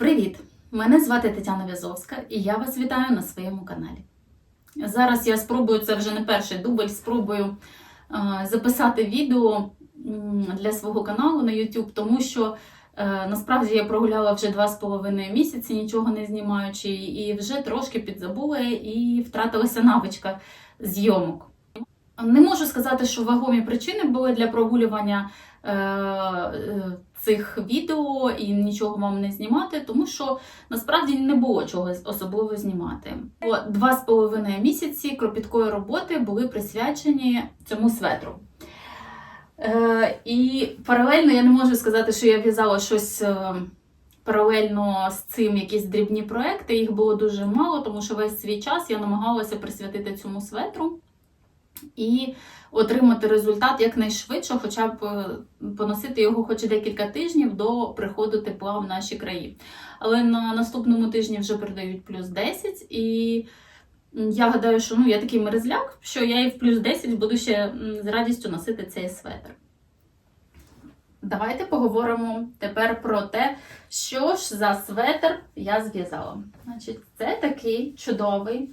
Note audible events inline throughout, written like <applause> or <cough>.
Привіт! Мене звати Тетяна В'язовська і я вас вітаю на своєму каналі. Зараз я спробую, це вже не перший дубль, спробую е, записати відео для свого каналу на YouTube, тому що е, насправді я прогуляла вже два з половиною місяці, нічого не знімаючи, і вже трошки підзабула і втратилася навичка зйомок. Не можу сказати, що вагомі причини були для прогулювання е, цих відео і нічого вам не знімати, тому що насправді не було чогось особливо знімати. Два з половиною місяці кропіткої роботи були присвячені цьому светру. Е, і паралельно я не можу сказати, що я в'язала щось. е, Паралельно з цим якісь дрібні проекти, їх було дуже мало, тому що весь свій час я намагалася присвятити цьому светру і отримати результат якнайшвидше, хоча б е, поносити його хоч декілька тижнів до приходу тепла в наші краї. Але на наступному тижні вже передають плюс 10, і я гадаю, що ну, я такий мерзляк, що я і в плюс 10 буду ще з радістю носити цей светр. Давайте поговоримо тепер про те, що ж за светр я зв'язала. Значить, це такий чудовий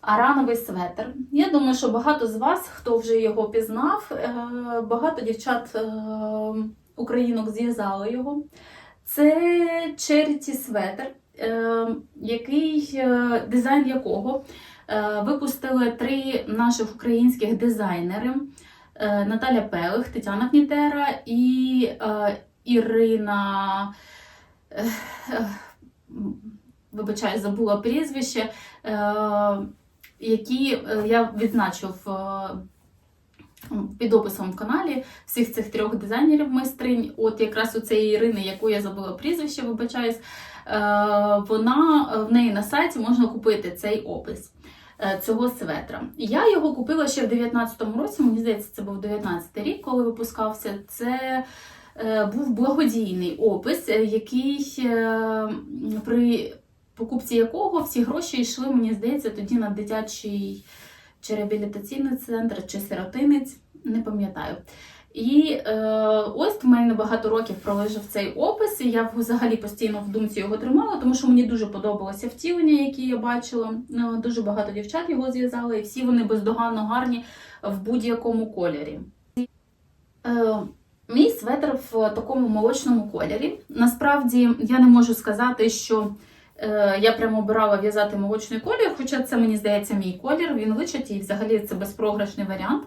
арановий светр. Я думаю, що багато з вас, хто вже його пізнав, е, багато дівчат е, українок зв'язали його. Це Charity светр, е, який дизайн якого випустили три наших українських дизайнери. Наталя Пелих, Тетяна Гнітера і Ірина. Вибачаю, забула прізвище, які е, я відзначу в, е, під описом в каналі всіх цих трьох дизайнерів майстринь. От якраз у цієї Ірини, яку я забула прізвище, вибачаюсь, е, вона в неї на сайті можна купити цей опис цього светра. Я його купила ще в 19-му році, мені здається, це був 19-й рік, коли випускався. Це був благодійний опис, який при покупці якого всі гроші йшли, мені здається, тоді на дитячий чи реабілітаційний центр, чи сиротинець, не пам'ятаю. І е, ось в мене багато років пролежав цей опис, і я взагалі постійно в думці його тримала, тому що мені дуже подобалося втілення, які я бачила. Е, Дуже багато дівчат його зв'язали, і всі вони бездоганно гарні в будь-якому кольорі. Е, Мій светр в такому молочному кольорі. Насправді я не можу сказати, що я прямо обирала в'язати молочний колір, хоча це мені здається мій колір. Він личить і взагалі це безпрограшний варіант.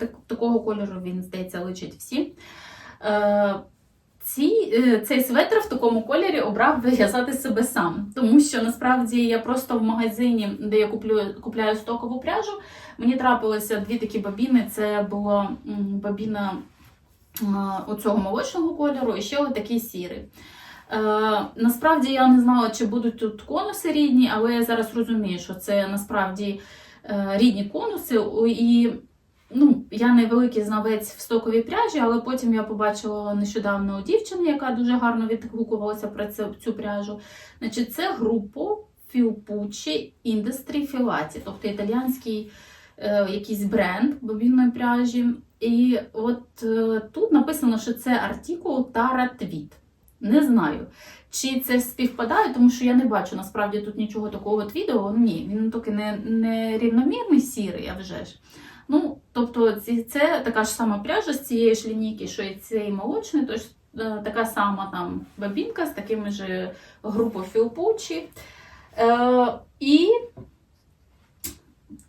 Е, такого кольору він здається личить всі. Е, ці, е, цей светр в такому кольорі обрав вив'язати себе сам, тому що насправді я просто в магазині, де я куплю, купляю стокову пряжу, мені трапилося дві такі бабіни. Це була бабіна е, оцього молочного кольору і ще отакий сірий. Е, насправді я не знала, чи будуть тут конуси рідні, але я зараз розумію, що це насправді е, рідні конуси. І ну, я не великий знавець в стоковій пряжі, але потім я побачила нещодавно у дівчини, яка дуже гарно відгукувалася про цю, пряжу. Значить, це група Filpucci Industry Filati, тобто італіянський е, якийсь бренд бобінної пряжі. І от е, тут написано, що це артикул Tara Tweed. Не знаю, чи це співпадає, тому що я не бачу насправді тут нічого такого от відео. Ні, він таки не, не рівномірний сірий, а вже ж. Ну, тобто, це така ж сама пряжа з цієї ж лінійки, що і цієї молочної, тож е, така сама там бабінка з такими ж групою Філпучі. Е, і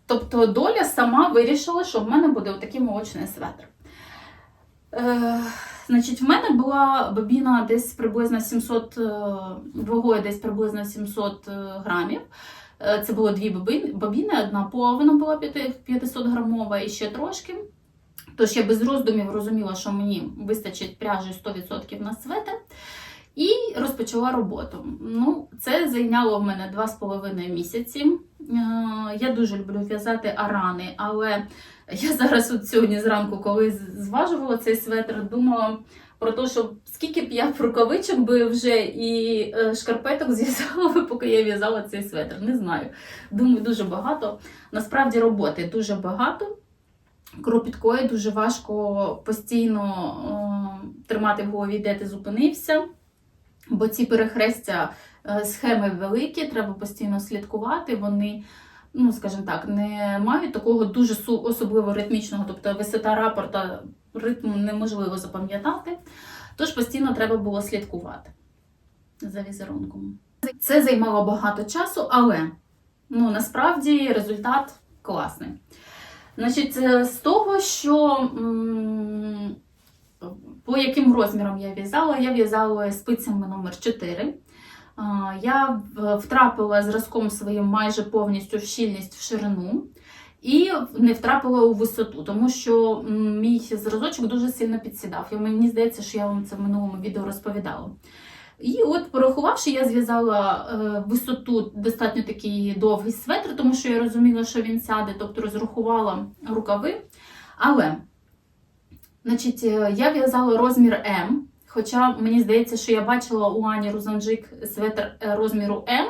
тобто доля сама вирішила, що в мене буде отакий молочний светр. Е, значить, в мене була бобіна десь приблизно 700, е, вагою десь приблизно 700 е, грамів. Е, Це було дві бобіни, одна половина була 500 грамова і ще трошки. Тож я без роздумів розуміла, що мені вистачить пряжі 100% на светр. І розпочала роботу. Ну, це зайняло в мене 2,5 місяці. Я дуже люблю в'язати арани, але я зараз от сьогодні зранку, коли зважувала цей светр, думала про те, що скільки б я рукавичок би вже і е, шкарпеток зв'язала, би, поки я в'язала цей светр. Не знаю. Думаю, дуже багато. Насправді роботи дуже багато. Кропіткої дуже важко постійно е, тримати в голові, де ти зупинився. Бо ці перехрестя е, схеми великі, треба постійно слідкувати. Вони, ну скажімо так, не мають такого дуже особливо ритмічного, тобто висота рапорта ритму неможливо запам'ятати. Тож постійно треба було слідкувати за візерунком. Це займало багато часу, але ну, насправді результат класний. Значить, е, з того, що по яким розмірам я в'язала, я в'язала спицями номер 4. Я втрапила зразком своїм майже повністю в щільність в ширину і не втрапила у висоту, тому що мій зразочок дуже сильно підсідав. І мені здається, що я вам це в минулому відео розповідала. І от, порахувавши, я зв'язала е, висоту достатньо такий довгий светр, тому що я розуміла, що він сяде, тобто розрахувала рукави. Але значить, е, я в'язала розмір М, хоча мені здається, що я бачила у Ані Рузанджик светр е, розміру М,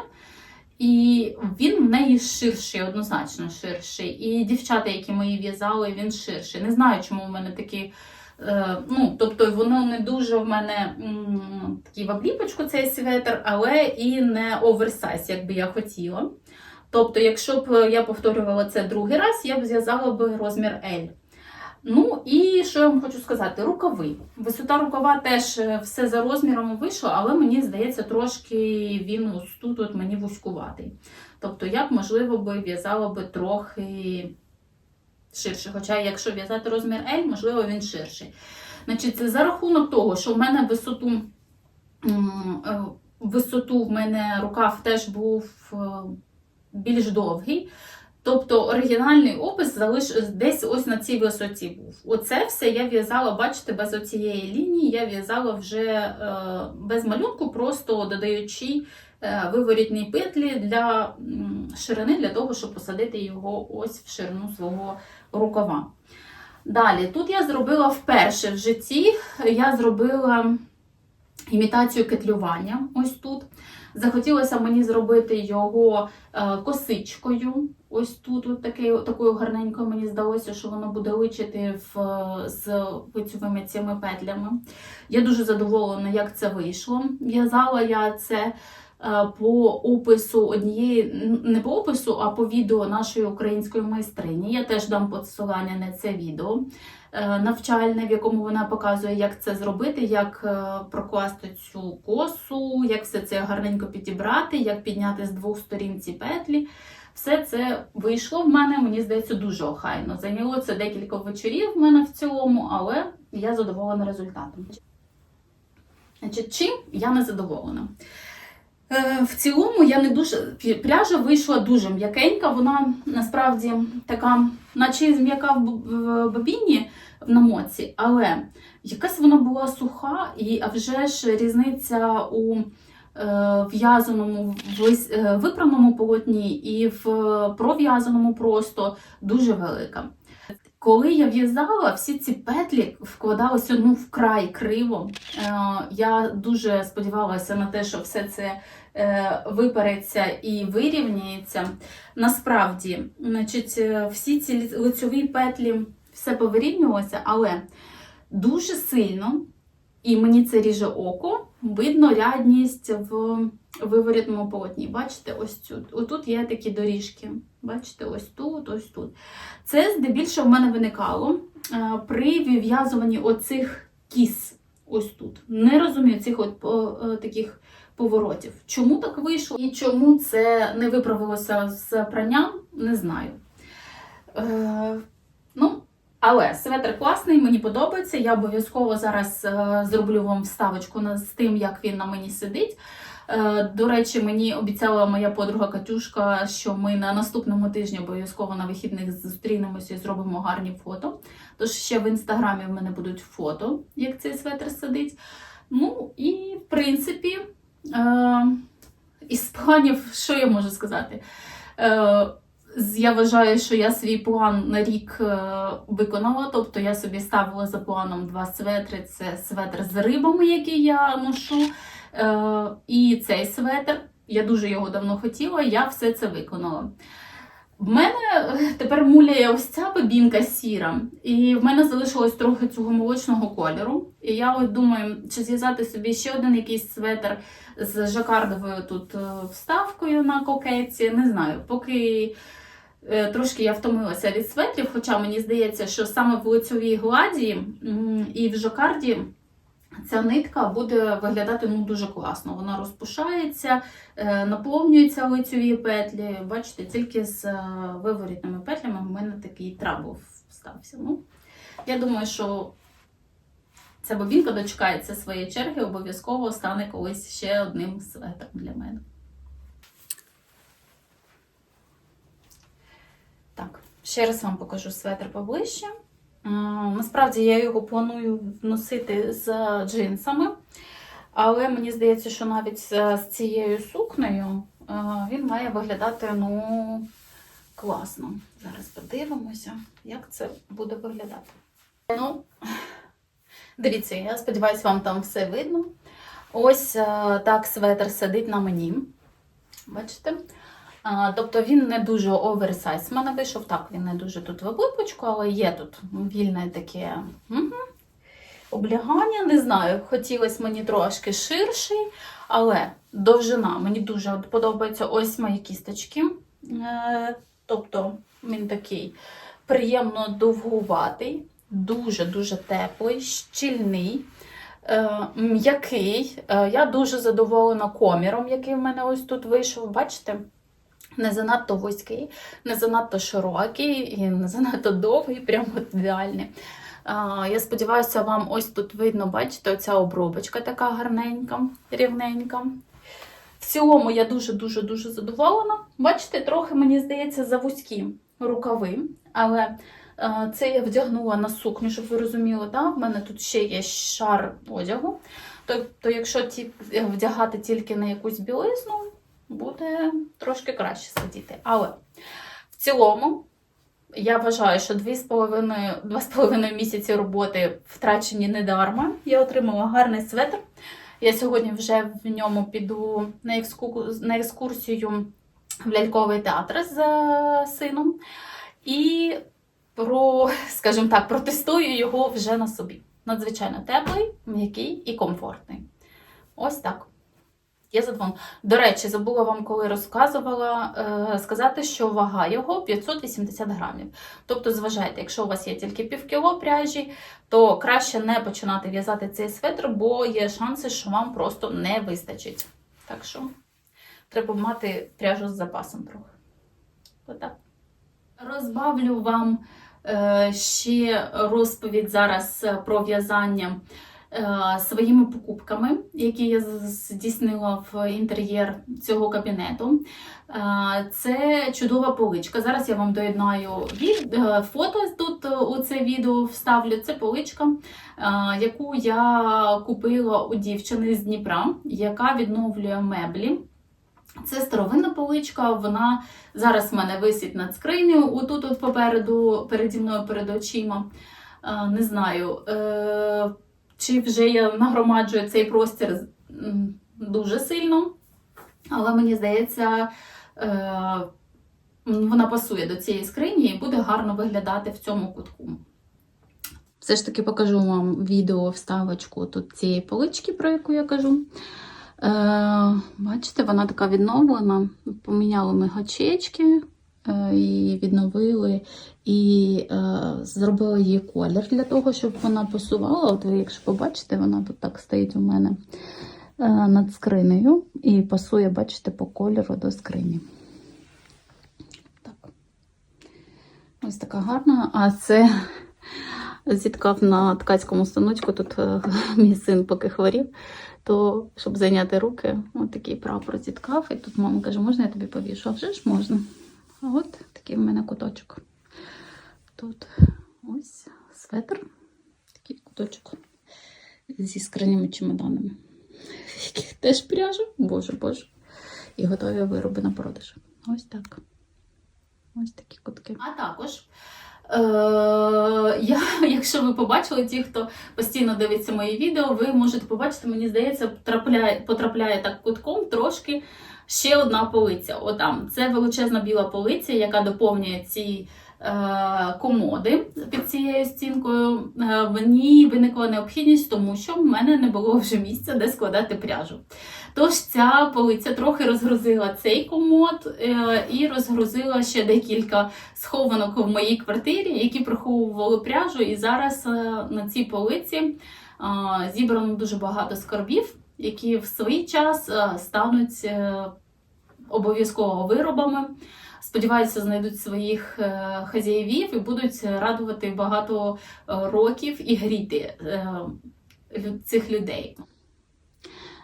і він в неї ширший, однозначно ширший. І дівчата, які мої в'язали, він ширший. Не знаю, чому в мене такий. Е, ну, тобто воно не дуже в мене такий в обліпочку цей светр, але і не оверсайз, як би я хотіла. Тобто, якщо б я повторювала це другий раз, я б зв'язала б розмір L. Ну і що я вам хочу сказати? Рукави. Висота рукава теж е, все за розміром вийшло, але мені здається, трошки він ось тут от мені вузькуватий. Тобто, я б, можливо, би в'язала би трохи ширше. Хоча, якщо в'язати розмір L, можливо, він ширший. Значить, це за рахунок того, що в мене висоту, е, висоту в мене рукав теж був е, більш довгий. Тобто оригінальний опис залиш десь ось на цій висоті був. Оце все я в'язала, бачите, без оцієї лінії я в'язала вже е, без малюнку, просто додаючи е, виворітні петлі для ширини, для того, щоб посадити його ось в ширину свого рукава. Далі, тут я зробила вперше в житті, я зробила імітацію кетлювання. Ось тут. Захотілося мені зробити його е, косичкою. Ось тут, от таке, такою гарненькою, мені здалося, що воно буде личити в, з лицьовими цими петлями. Я дуже задоволена, як це вийшло. В'язала я це е, по опису однієї, не по опису, а по відео нашої української майстрині. Я теж дам посилання на це відео навчальне, в якому вона показує, як це зробити, як е, прокласти цю косу, як все це гарненько підібрати, як підняти з двох сторін ці петлі. Все це вийшло в мене, мені здається, дуже охайно. Зайняло це декілька вечорів в мене в цілому, але я задоволена результатом. Значить, чим я не задоволена? Е, В цілому я не дуже пряжа вийшла дуже м'якенька. Вона насправді така, наче і м'яка в б- в бобіні в намоці, але якась вона була суха, і а вже ж різниця у е, в'язаному е, випраному полотні і в пров'язаному просто дуже велика. Коли я в'язала, всі ці петлі вкладалися ну, вкрай криво. Е, я дуже сподівалася на те, що все це випереться і вирівняється. Насправді, значить, всі ці лицьові петлі все повирівнювалося, але дуже сильно, і мені це ріже око, видно рядність в виворітному полотні. Бачите, ось цю. Отут є такі доріжки. Бачите, ось тут, ось тут. Це здебільшого в мене виникало е, при вив'язуванні оцих кіс. Ось тут. Не розумію цих от е, таких поворотів. Чому так вийшло і чому це не виправилося з пранням, не знаю. Е, ну, але светр класний, мені подобається. Я обов'язково зараз е, зроблю вам вставочку з тим, як він на мені сидить. Е, До речі, мені обіцяла моя подруга Катюшка, що ми на наступному тижні обов'язково на вихідних зустрінемося і зробимо гарні фото. Тож ще в інстаграмі в мене будуть фото, як цей светр сидить. Ну і в принципі, е, із планів, що я можу сказати? Я вважаю, що я свій план на рік е, виконала. Тобто я собі ставила за планом два светри. Це светр з рибами, який я ношу. Е, і цей светр. Я дуже його давно хотіла, я все це виконала. В мене е, тепер муляє ось ця бобінка сіра, і в мене залишилось трохи цього молочного кольору. І я от думаю, чи зв'язати собі ще один якийсь светр з жакардовою тут вставкою на кокетці. Не знаю, поки трошки я втомилася від светрів, хоча мені здається, що саме в лицьовій гладі і в жакарді. Ця нитка буде виглядати ну, дуже класно. Вона розпушається, е, наповнюються лицьові петлі. Бачите, тільки з е, виворітними петлями в мене такий трабл стався. Ну, я думаю, що ця бобінка дочекається своєї черги, обов'язково стане колись ще одним светром для мене. Так, ще раз вам покажу светр поближче. Насправді я його планую носити з джинсами, але мені здається, що навіть з цією сукнею він має виглядати ну, класно. Зараз подивимося, як це буде виглядати. Ну, дивіться, я сподіваюся, вам там все видно. Ось так светр сидить на мені. Бачите? Тобто він не дуже оверсайз. У мене вийшов так, він не дуже тут в облипочку, але є тут вільне таке угу. облягання. Не знаю, хотілося мені трошки ширший, але довжина. Мені дуже от подобаються ось мої кісточки. Е, тобто він такий приємно довгуватий, дуже-дуже теплий, щільний. Е, М'який. Е, Я дуже задоволена коміром, який в мене ось тут вийшов. Бачите? Не занадто вузький, не занадто широкий і не занадто довгий, <laughs> прямо ідеальний. Я сподіваюся, вам ось тут видно, бачите, оця обробочка така гарненька, рівненька. В цілому я дуже-дуже-дуже задоволена. Бачите, трохи, мені здається, завузькі рукави, але е, це я вдягнула на сукню, щоб ви розуміли, да? в мене тут ще є шар одягу. Тобто, якщо вдягати тільки на якусь білизну, буде трошки краще сидіти. Але в цілому, я вважаю, що 2,5 2,5 місяці роботи втрачені недарма. Я отримала гарний светр. Я сьогодні вже в ньому піду на, екскурсію, в ляльковий театр з сином. І про, скажімо так, протестую його вже на собі. Надзвичайно теплий, м'який і комфортний. Ось так. Я задоволена. До речі, забула вам, коли розказувала, е, сказати, що вага його 580 грамів. Тобто, зважайте, якщо у вас є тільки півкіло пряжі, то краще не починати в'язати цей светр, бо є шанси, що вам просто не вистачить. Так що треба мати пряжу з запасом трохи. Отак. Розбавлю вам е, ще розповідь зараз про в'язання своїми покупками, які я здійснила в інтер'єр цього кабінету. Е, Це чудова поличка. Зараз я вам доєднаю е, фото тут е, у це відео вставлю. Це поличка, е, яку я купила у дівчини з Дніпра, яка відновлює меблі. Це старовинна поличка, вона зараз в мене висить над скринею, отут от попереду, переді мною перед очима. Е, Не знаю, е, чи вже я нагромаджую цей простір дуже сильно, але мені здається, е, вона пасує до цієї скрині і буде гарно виглядати в цьому кутку. Все ж таки покажу вам відео вставочку тут цієї полички, про яку я кажу. Е, бачите, вона така відновлена. Поміняли ми гачечки е, і відновили, і е, зробили її колір для того, щоб вона пасувала. От ви, якщо побачите, вона тут так стоїть у мене е, над скринею і пасує, бачите, по кольору до скрині. Так. Ось така гарна. А це зіткав на ткацькому станочку. Тут е, <laughs> мій син поки хворів то щоб зайняти руки, от такий прапор зіткав. І тут мама каже, можна я тобі повішу? А вже ж можна. От такий в мене куточок. Тут ось светр, такий куточок зі скринями чемоданами, <laughs> яких теж пряжу, боже боже. І готові вироби на продаж. Ось так. Ось такі кутки. А також Е, я, <laughs> якщо ви побачили, ті, хто постійно дивиться мої відео, ви можете побачити, мені здається, потрапляє, потрапляє так кутком трошки ще одна полиця. Отам. Це величезна біла полиця, яка доповнює ці е, комоди під цією стінкою. Ній виникла необхідність, тому що в мене не було вже місця, де складати пряжу. Тож ця полиця трохи розгрузила цей комод е, і розгрузила ще декілька схованок в моїй квартирі, які приховували пряжу. І зараз е, на цій полиці зібрано дуже багато скарбів, які в свій час е, стануть е, обов'язково виробами. Сподіваюся, знайдуть своїх е, хазяївів і будуть радувати багато років і гріти цих людей.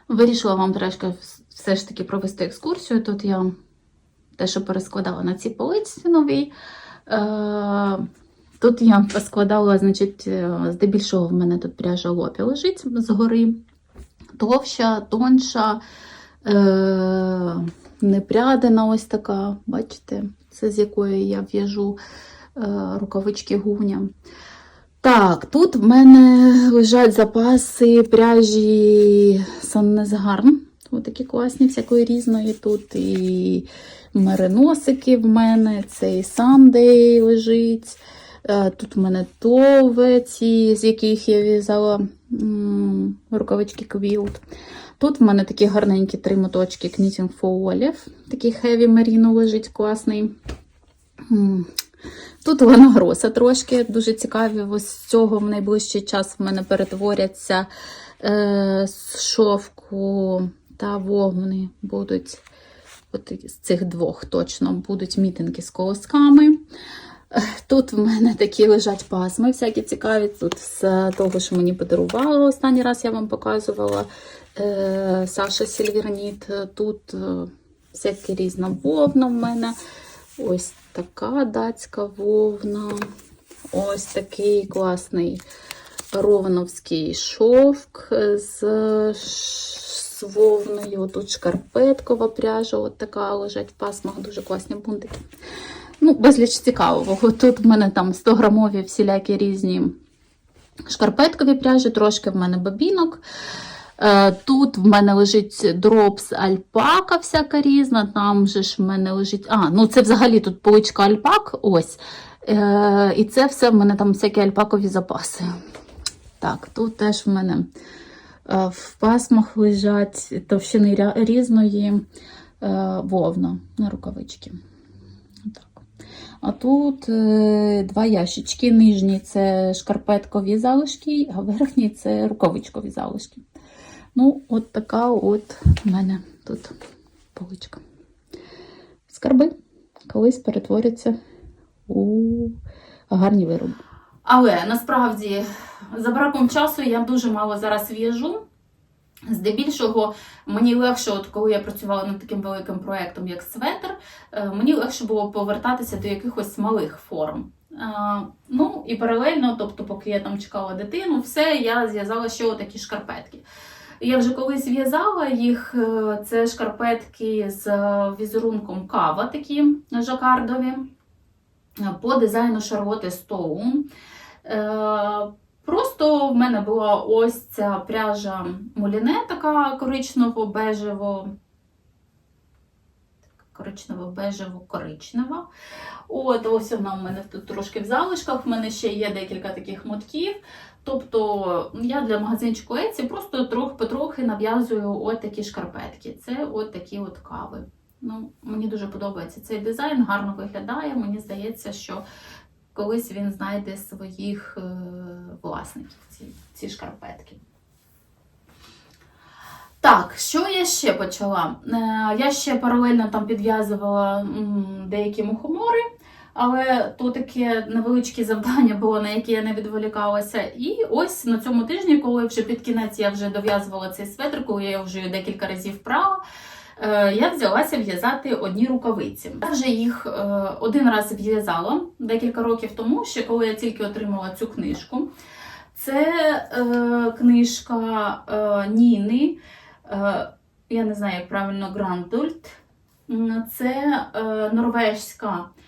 Вирішила вам трошки все ж таки провести екскурсію. Тут я те, що перескладала на ці полиці нові. Тут я поскладала, значить, здебільшого в мене тут пряжа лопі лежить згори. Товща, тонша, е, непрядена ось така, бачите, це з якої я в'яжу е, рукавички гуня. Так, тут в мене лежать запаси пряжі Саннезгарн. Ось такі класні, всякої різної. Тут і мериносики в мене, цей Сандей лежить. Е, Тут в мене тове, ці, з яких я в'язала рукавички квілт. Тут в мене такі гарненькі три моточки Knitting for Olive. Такий heavy merino лежить класний. Тут виногроса трошки дуже цікаві. Ось з цього в найближчий час в мене перетворяться е, з шовку та вовни будуть. От з цих двох точно будуть мітинги з колосками. Тут в мене такі лежать пасми, всякі цікаві. Тут з того, що мені подарувала останній раз, я вам показувала е, Саша Сільверніт. Тут е, всякі різна вовна в мене. Ось така датська вовна. Ось такий класний ровновський шовк з, з вовною. Тут шкарпеткова пряжа, от така лежать в пасмах, дуже класні бунтики. Ну, безліч цікавого. Тут в мене там 100 грамові всілякі різні шкарпеткові пряжі, трошки в мене бабінок. Е, Тут в мене лежить дропс альпака всяка різна, там же ж в мене лежить. А, ну це взагалі тут поличка альпак. Ось. Е, І це все в мене там всякі альпакові запаси. Так, тут теж в мене е, в пасмах лежать товщини різної вовна на рукавички. А тут е, два ящички. Нижні це шкарпеткові залишки, а верхні це рукавичкові залишки. Ну, от така от в мене тут поличка. Скарби колись перетворяться у гарні вироби. Але насправді, за браком часу, я дуже мало зараз в'яжу. Здебільшого мені легше, от коли я працювала над таким великим проєктом, як светр, е, мені легше було повертатися до якихось малих форм. Е, Ну і паралельно, тобто, поки я там чекала дитину, все, я зв'язала ще отакі шкарпетки. Я вже колись в'язала їх, е, це шкарпетки з візерунком кава, такі жакардові, по дизайну Шарлоти Стоун. Просто в мене була ось ця пряжа муліне, така коричнево-бежево. Коричнево-бежево-коричнева. От, ось вона в мене тут трошки в залишках. В мене ще є декілька таких мотків. Тобто я для магазинчику Еці просто трохи потрохи нав'язую от такі шкарпетки. Це от такі от кави. Ну, мені дуже подобається цей дизайн, гарно виглядає. Мені здається, що колись він знайде своїх е, власників, ці, ці шкарпетки. Так, що я ще почала? Е, я ще паралельно там підв'язувала деякі мухомори, але то таке невеличке завдання було, на яке я не відволікалася. І ось на цьому тижні, коли вже під кінець я вже дов'язувала цей светр, коли я вже декілька разів прала, я взялася в'язати одні рукавиці. Я вже їх е, один раз в'язала декілька років тому, ще коли я тільки отримала цю книжку. Це е, книжка е, Ніни. Е, я не знаю, як правильно Грандульт. Це е, норвежська е,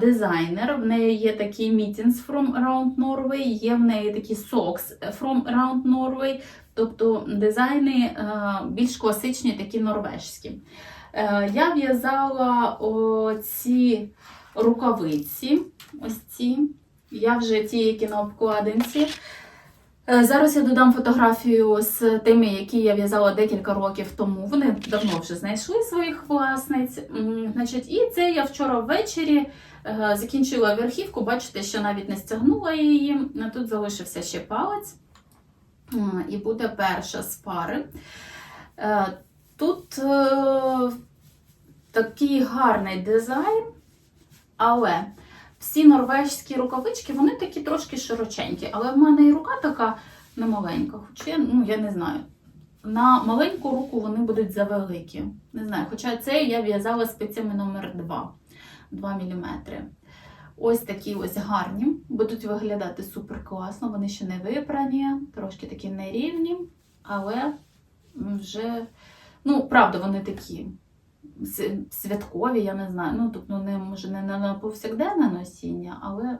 дизайнер. В неї є такі Meetings from Around Norway, є в неї такі Socks from Around Norway, тобто дизайни більш класичні, такі норвежські. Е, Я в'язала ці рукавиці, ось ці. Я вже ті, які на обкладинці. Е, Зараз я додам фотографію з тими, які я в'язала декілька років тому. Вони давно вже знайшли своїх власниць. Значить, і це я вчора ввечері е, закінчила верхівку. Бачите, що навіть не стягнула її. Тут залишився ще палець. І буде перша з пари. Е, Тут такий гарний дизайн, але всі норвежські рукавички, вони такі трошки широченькі. Але в мене і рука така не маленька. Хоча ну, я не знаю. На маленьку руку вони будуть завеликі. Не знаю. Хоча це я в'язала спицями номер 2 2 мм. Ось такі ось гарні. Будуть виглядати супер класно. Вони ще не випрані, трошки такі нерівні, але вже, ну, правда, вони такі святкові, я не знаю. Ну, тобто, не може не на повсякденне носіння, але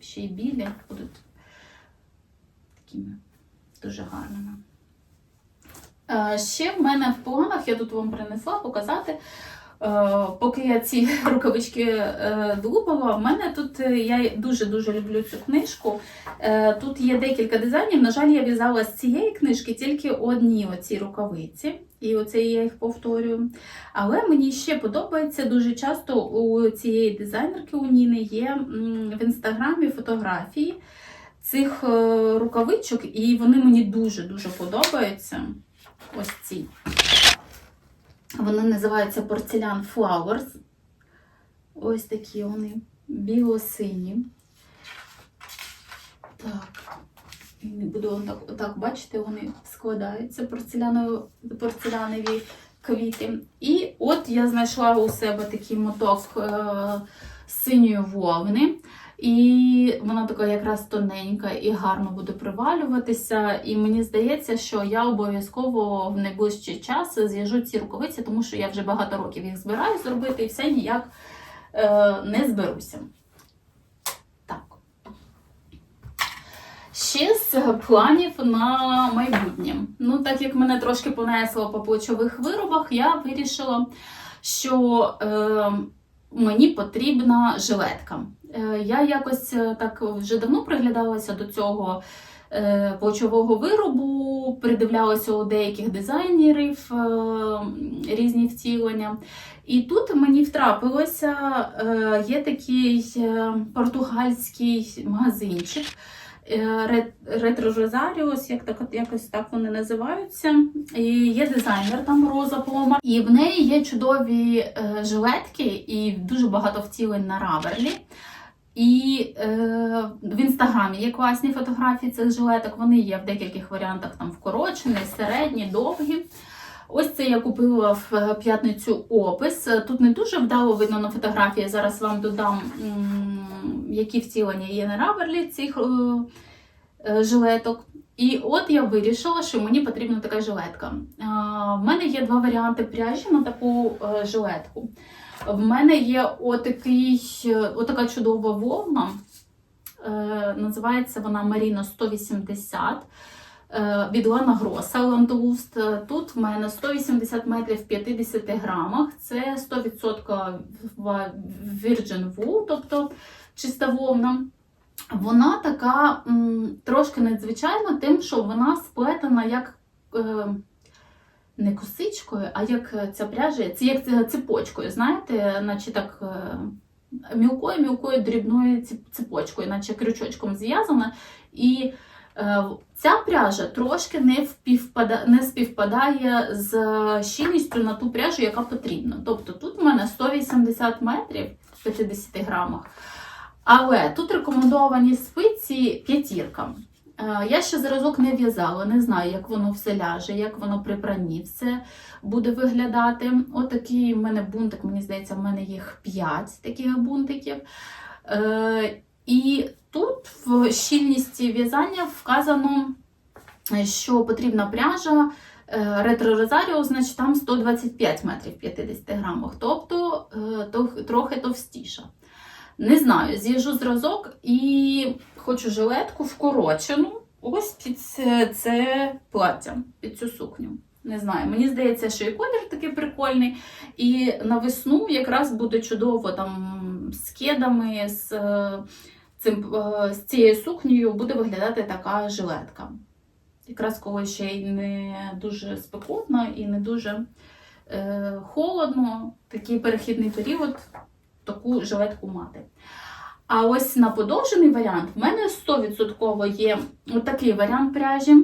ще й білі будуть такими дуже гарними. Е, Ще в мене в планах, я тут вам принесла показати. Е, Поки я ці <laughs> рукавички е, долупала, в мене тут е, я дуже-дуже люблю цю книжку. Тут є декілька дизайнів. На жаль, я в'язала з цієї книжки тільки одні оці рукавиці, і оце я їх повторюю. Але мені ще подобається дуже часто у цієї дизайнерки у Ніни є в інстаграмі фотографії цих рукавичок, і вони мені дуже-дуже подобаються. Ось ці. Вони називаються Porcelain Flowers. Ось такі вони біло-сині. Так. Не буду так, так бачити, вони складаються порцелянові квіти. І от я знайшла у себе такий моток е, синьої вовни. І вона така якраз тоненька і гарно буде привалюватися. І мені здається, що я обов'язково в найближчий час зв'яжу ці рукавиці, тому що я вже багато років їх збираюсь зробити і все ніяк е, не зберуся. Так. Ще з планів на майбутнє. Ну, так як мене трошки понесло по плечових виробах, я вирішила, що е, мені потрібна жилетка. Е, я якось е, так вже давно приглядалася до цього е, плечового виробу, придивлялася у деяких дизайнерів різні втілення. І тут мені втрапилося, є такий португальський магазинчик. Ретро Розаріус, як так, якось так вони називаються. І є дизайнер там Роза Плома. І в неї є чудові жилетки і дуже багато втілень на раверлі. І е, в інстаграмі є класні фотографії цих жилеток. Вони є в декількох варіантах там вкорочені, середні, довгі. Ось це я купила в п'ятницю опис. Тут не дуже вдало видно на фотографії. Зараз вам додам, які втілення є на раверлі цих е, е, жилеток. І от я вирішила, що мені потрібна така жилетка. Е, В мене є два варіанти пряжі на таку е, жилетку. В мене є отакий, е, отака чудова вовна. Е, називається вона Marino 180 е, від Лана Гроса Ландуст. Тут в мене 180 метрів в 50 грамах. Це 100% Virgin Wool, тобто чиста вовна. Вона така м, трошки надзвичайна, тим, що вона сплетена як. Е, не косичкою, а як ця пряжа, це як це цепочкою, знаєте, наче так е, мілкою-мілкою дрібною ціп- цепочкою, наче крючочком зв'язана. І е, ця пряжа трошки не, не співпадає з щільністю на ту пряжу, яка потрібна. Тобто тут в мене 180 метрів в 50 грамах. Але тут рекомендовані спиці п'ятірка. Е, Я ще зразок не в'язала, не знаю, як воно все ляже, як воно при пранні все буде виглядати. Отакий в мене бунтик, мені здається, в мене їх 5 таких бунтиків. Е, І тут в щільності в'язання вказано, що потрібна пряжа Е, Ретро Розаріо, значить, там 125 метрів 50 грамах, тобто трохи товстіша. Не знаю, з'їжджу зразок і хочу жилетку вкорочену. Ось під це, це плаття, під цю сукню. Не знаю, мені здається, що і колір такий прикольний. І на весну якраз буде чудово там з кедами, з, е, цим, е, з цією сукнею буде виглядати така жилетка. Якраз коли ще й не дуже спекотно і не дуже е, холодно, такий перехідний період, таку жилетку мати. А ось на подовжений варіант в мене 100% є такий варіант пряжі.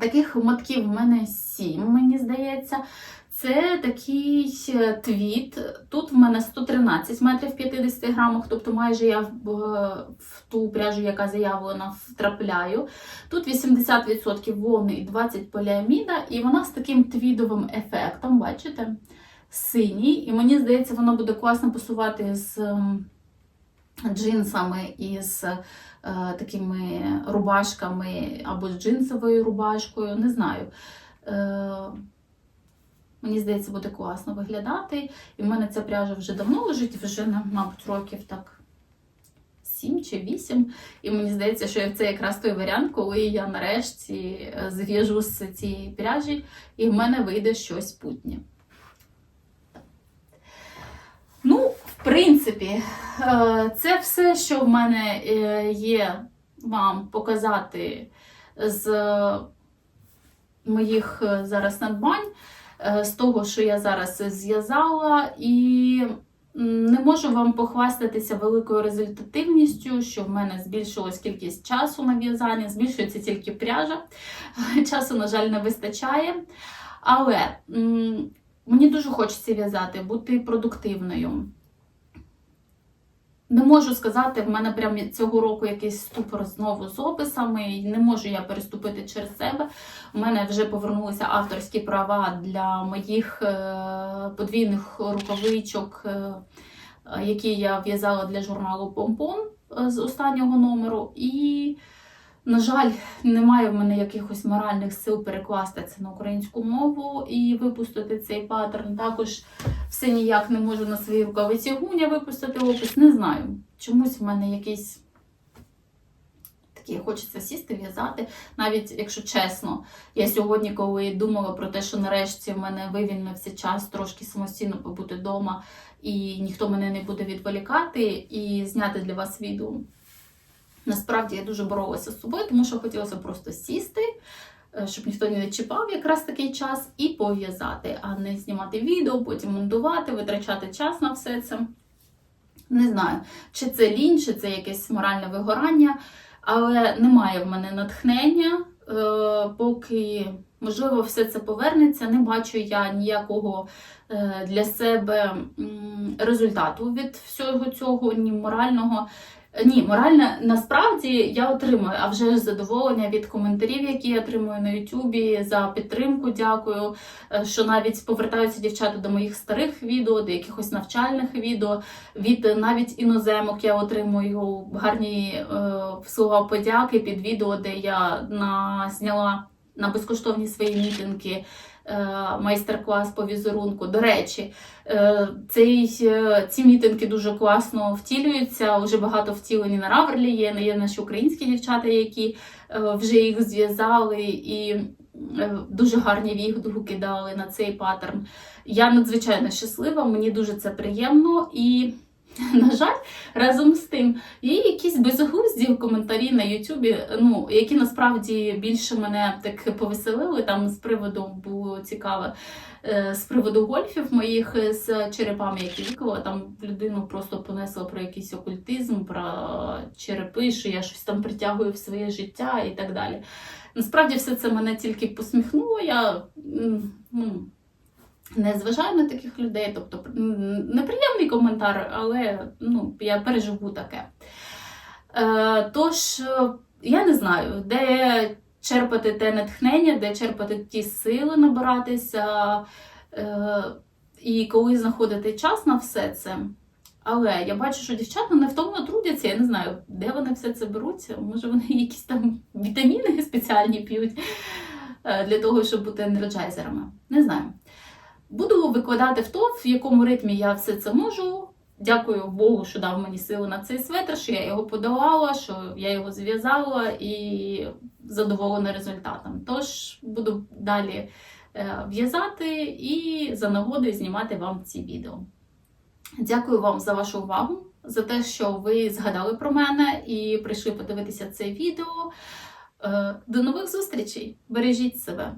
Таких мотків в мене 7, мені здається. Це такий е, твіт. Тут в мене 113 метрів в 50 грамах, тобто майже я в, в ту пряжу, яка заявлена, втрапляю. Тут 80% вовни і 20 поліаміда, і вона з таким твідовим ефектом, бачите? Синій. І мені здається, вона буде класно пасувати з ем, джинсами і з е, такими рубашками або з джинсовою рубашкою. Не знаю. Е, Мені здається, буде класно виглядати. І в мене ця пряжа вже давно лежить, вже, мабуть, років так 7 чи 8. І мені здається, що це якраз той варіант, коли я нарешті е, зв'яжу з цієї пряжі, і в мене вийде щось путнє. Ну, в принципі, е, це все, що в мене е, є вам показати з моїх е, зараз надбань, з того, що я зараз зв'язала, і не можу вам похвастатися великою результативністю, що в мене збільшилась кількість часу на в'язання, збільшується тільки пряжа. <laughs> Часу, на жаль, не вистачає. Але мені дуже хочеться в'язати, бути продуктивною. Не можу сказати, в мене прям цього року якийсь ступор знову з описами, не можу я переступити через себе. У мене вже повернулися авторські права для моїх е, подвійних рукавичок, е, які я в'язала для журналу Помпон е, з останнього номеру. І, на жаль, немає в мене якихось моральних сил перекласти це на українську мову і випустити цей паттерн. Також все ніяк не можу на своїй рукавиці гуня випустити опис. Не знаю. Чомусь в мене якийсь такий хочеться сісти, в'язати. Навіть якщо чесно, я сьогодні, коли думала про те, що нарешті в мене вивільнився час трошки самостійно побути вдома, і ніхто мене не буде відволікати, і зняти для вас відео. Насправді я дуже боролася з собою, тому що хотілося просто сісти, е, щоб ніхто не чіпав якраз такий час, і пов'язати, а не знімати відео, потім монтувати, витрачати час на все це. Не знаю, чи це лінь, чи це якесь моральне вигорання, але немає в мене натхнення, е, поки, можливо, все це повернеться. Не бачу я ніякого е, для себе результату від всього цього, ні морального. Ні, моральне насправді я отримую, а вже задоволення від коментарів, які я отримую на Ютубі, за підтримку. Дякую. е, Що навіть повертаються дівчата до моїх старих відео, до якихось навчальних відео. Від е, навіть іноземок я отримую гарні е, слова подяки під відео, де я на, зняла на безкоштовні свої мітинги е, майстер-клас по візерунку. До речі, е, цей, е, ці мітинги дуже класно втілюються. Уже багато втілені на Раверлі є. Є наші українські дівчата, які е, вже їх зв'язали і е, дуже гарні відгуки дали на цей паттерн. Я надзвичайно щаслива, мені дуже це приємно і. <laughs> На жаль, разом з тим є якісь безглузді коментарі на Ютубі, ну які насправді більше мене так повеселили. Там з приводу було цікаво е, з приводу гольфів моїх е, з черепами, які виклала. Там людину просто понесло про якийсь окультизм, про черепи, що я щось там притягую в своє життя і так далі. Насправді все це мене тільки посміхнуло. Я ну, не зважаю на таких людей, тобто м, неприємний коментар, але ну, я переживу таке. Е, тож, е, я не знаю, де черпати те натхнення, де черпати ті сили набиратися, е, і коли знаходити час на все це. Але я бачу, що дівчата невтомно трудяться, я не знаю, де вони все це беруться. Може, вони <laughs> якісь там вітаміни спеціальні п'ють. е, для того, щоб бути енерджайзерами. Не знаю. Буду викладати в то, в якому ритмі я все це можу. Дякую Богу, що дав мені силу на цей светр, що я його подолала, що я його зв'язала і задоволена результатом. Тож буду далі е, в'язати і за нагодою знімати вам ці відео. Дякую вам за вашу увагу, за те, що ви згадали про мене і прийшли подивитися це відео. Е, До нових зустрічей! Бережіть себе!